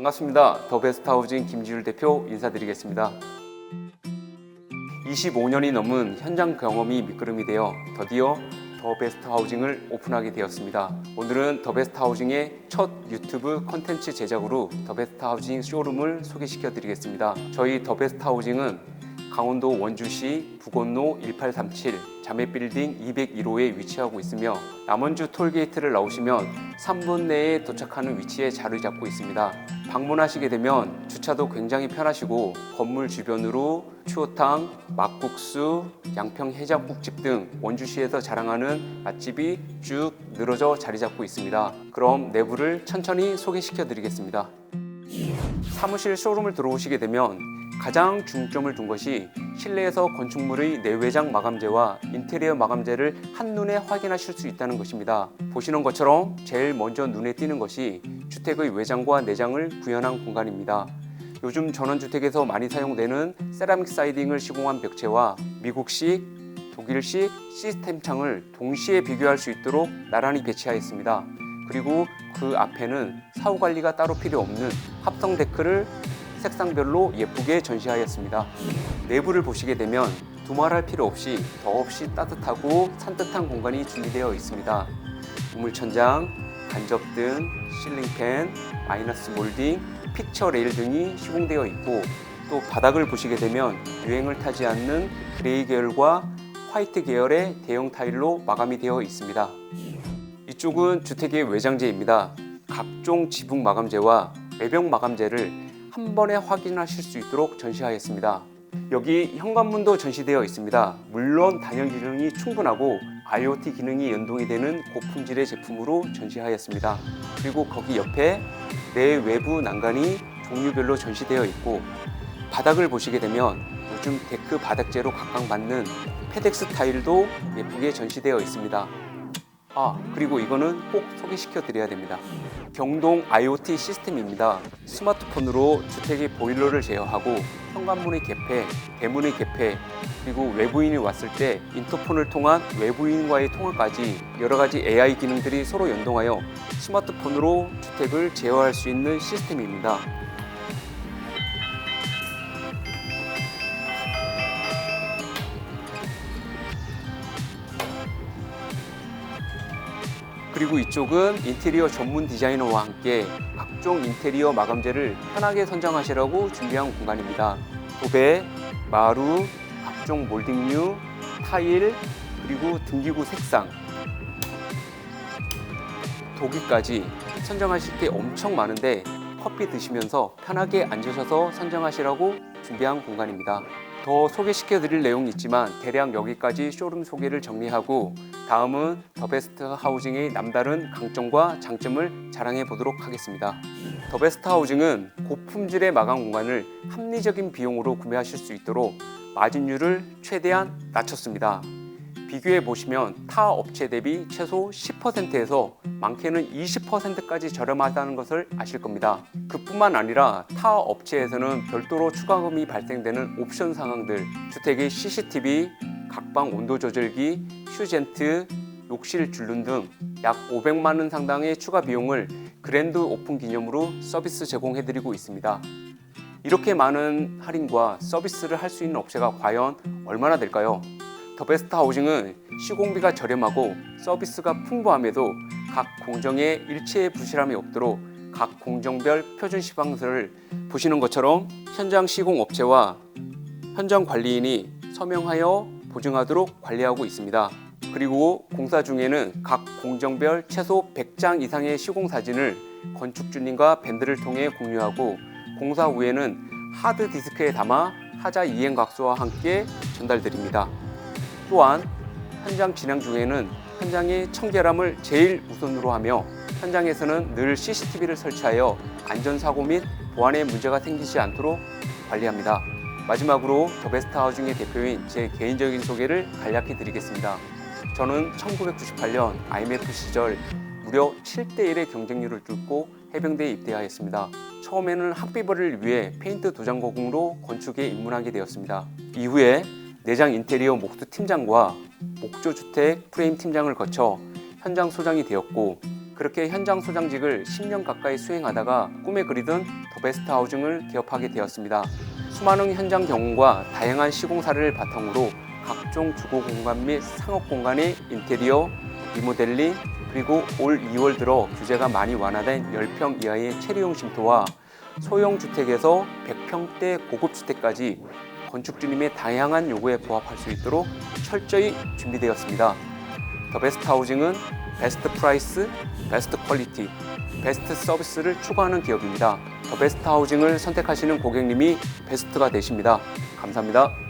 반갑습니다. 더 베스트 하우징 김지율 대표 인사드리겠습니다. 25년이 넘은 현장 경험이 밑거름이 되어 드디어 더 베스트 하우징을 오픈하게 되었습니다. 오늘은 더 베스트 하우징의 첫 유튜브 콘텐츠 제작으로 더 베스트 하우징 쇼룸을 소개시켜 드리겠습니다. 저희 더 베스트 하우징은 강원도 원주시 북원로 1837 자매빌딩 201호에 위치하고 있으며 남원주 톨게이트를 나오시면 3분 내에 도착하는 위치에 자리 잡고 있습니다. 방문하시게 되면 주차도 굉장히 편하시고 건물 주변으로 추어탕, 막국수, 양평 해장국집 등 원주시에서 자랑하는 맛집이 쭉 늘어져 자리 잡고 있습니다. 그럼 내부를 천천히 소개시켜 드리겠습니다. 사무실 쇼룸을 들어오시게 되면 가장 중점을 둔 것이 실내에서 건축물의 내외장 마감재와 인테리어 마감재를 한눈에 확인하실 수 있다는 것입니다. 보시는 것처럼 제일 먼저 눈에 띄는 것이 주택의 외장과 내장을 구현한 공간입니다. 요즘 전원주택에서 많이 사용되는 세라믹 사이딩을 시공한 벽체와 미국식, 독일식 시스템 창을 동시에 비교할 수 있도록 나란히 배치하였습니다. 그리고 그 앞에는 사후 관리가 따로 필요 없는 합성 데크를 색상별로 예쁘게 전시하였습니다. 내부를 보시게 되면 두말할 필요 없이 더없이 따뜻하고 산뜻한 공간이 준비되어 있습니다. 우물천장, 간접등, 실링팬, 마이너스 몰딩, 픽처 레일 등이 시공되어 있고 또 바닥을 보시게 되면 유행을 타지 않는 그레이 계열과 화이트 계열의 대형 타일로 마감이 되어 있습니다. 이쪽은 주택의 외장재입니다. 각종 지붕 마감재와 외벽 마감재를 한 번에 확인하실 수 있도록 전시하였습니다. 여기 현관문도 전시되어 있습니다. 물론 단열 기능이 충분하고 IoT 기능이 연동이 되는 고품질의 제품으로 전시하였습니다. 그리고 거기 옆에 내 외부 난간이 종류별로 전시되어 있고 바닥을 보시게 되면 요즘 데크 바닥재로 각광받는 페덱스 타일도 예쁘게 전시되어 있습니다. 아, 그리고 이거는 꼭 소개시켜 드려야 됩니다. 경동 IoT 시스템입니다. 스마트폰으로 주택의 보일러를 제어하고 현관문의 개폐, 대문의 개폐, 그리고 외부인이 왔을 때 인터폰을 통한 외부인과의 통화까지 여러 가지 AI 기능들이 서로 연동하여 스마트폰으로 주택을 제어할 수 있는 시스템입니다. 그리고 이쪽은 인테리어 전문 디자이너와 함께 각종 인테리어 마감재를 편하게 선정하시라고 준비한 공간입니다. 도배, 마루, 각종 몰딩류, 타일, 그리고 등기구 색상, 도기까지 선정하실 게 엄청 많은데 커피 드시면서 편하게 앉으셔서 선정하시라고 준비한 공간입니다. 더 소개시켜 드릴 내용이 있지만 대략 여기까지 쇼룸 소개를 정리하고 다음은 더 베스트 하우징의 남다른 강점과 장점을 자랑해 보도록 하겠습니다. 더 베스트 하우징은 고품질의 마감 공간을 합리적인 비용으로 구매하실 수 있도록 마진율을 최대한 낮췄습니다. 비교해 보시면 타 업체 대비 최소 10%에서 많게는 20%까지 저렴하다는 것을 아실 겁니다. 그뿐만 아니라 타 업체에서는 별도로 추가금이 발생되는 옵션 상황들, 주택의 CCTV, 각방 온도 조절기, 휴젠트, 욕실 줄눈 등 약 500만 원 상당의 추가 비용을 그랜드 오픈 기념으로 서비스 제공해드리고 있습니다. 이렇게 많은 할인과 서비스를 할 수 있는 업체가 과연 얼마나 될까요? 더 베스트 하우징은 시공비가 저렴하고 서비스가 풍부함에도 각 공정에 일체의 부실함이 없도록 각 공정별 표준 시방서를 보시는 것처럼 현장 시공 업체와 현장 관리인이 서명하여 보증하도록 관리하고 있습니다. 그리고 공사 중에는 각 공정별 최소 100장 이상의 시공 사진을 건축주님과 밴드를 통해 공유하고 공사 후에는 하드 디스크에 담아 하자 이행 각서와 함께 전달드립니다. 또한 현장 진행 중에는 현장의 청결함을 제일 우선으로 하며 현장에서는 늘 CCTV를 설치하여 안전사고 및 보안에 문제가 생기지 않도록 관리합니다. 마지막으로 더 베스트 하우징의 대표인 제 개인적인 소개를 간략히 드리겠습니다. 저는 1998년 IMF 시절 무려 7대1의 경쟁률을 뚫고 해병대에 입대하였습니다. 처음에는 학비벌이를 위해 페인트 도장 고공으로 건축에 입문하게 되었습니다. 이후에 내장 인테리어 목수 팀장과 목조 주택 프레임 팀장을 거쳐 현장 소장이 되었고 그렇게 현장 소장직을 10년 가까이 수행하다가 꿈에 그리던 더 베스트 하우징을 개업하게 되었습니다. 수많은 현장 경험과 다양한 시공사를 바탕으로 각종 주거 공간 및 상업 공간의 인테리어, 리모델링, 그리고 올 2월 들어 규제가 많이 완화된 10평 이하의 체류용 쉼터와 소형 주택에서 100평대 고급 주택까지 건축주님의 다양한 요구에 부합할 수 있도록 철저히 준비되었습니다. 더 베스트 하우징은 베스트 프라이스, 베스트 퀄리티, 베스트 서비스를 추구하는 기업입니다. 더 베스트 하우징을 선택하시는 고객님이 베스트가 되십니다. 감사합니다.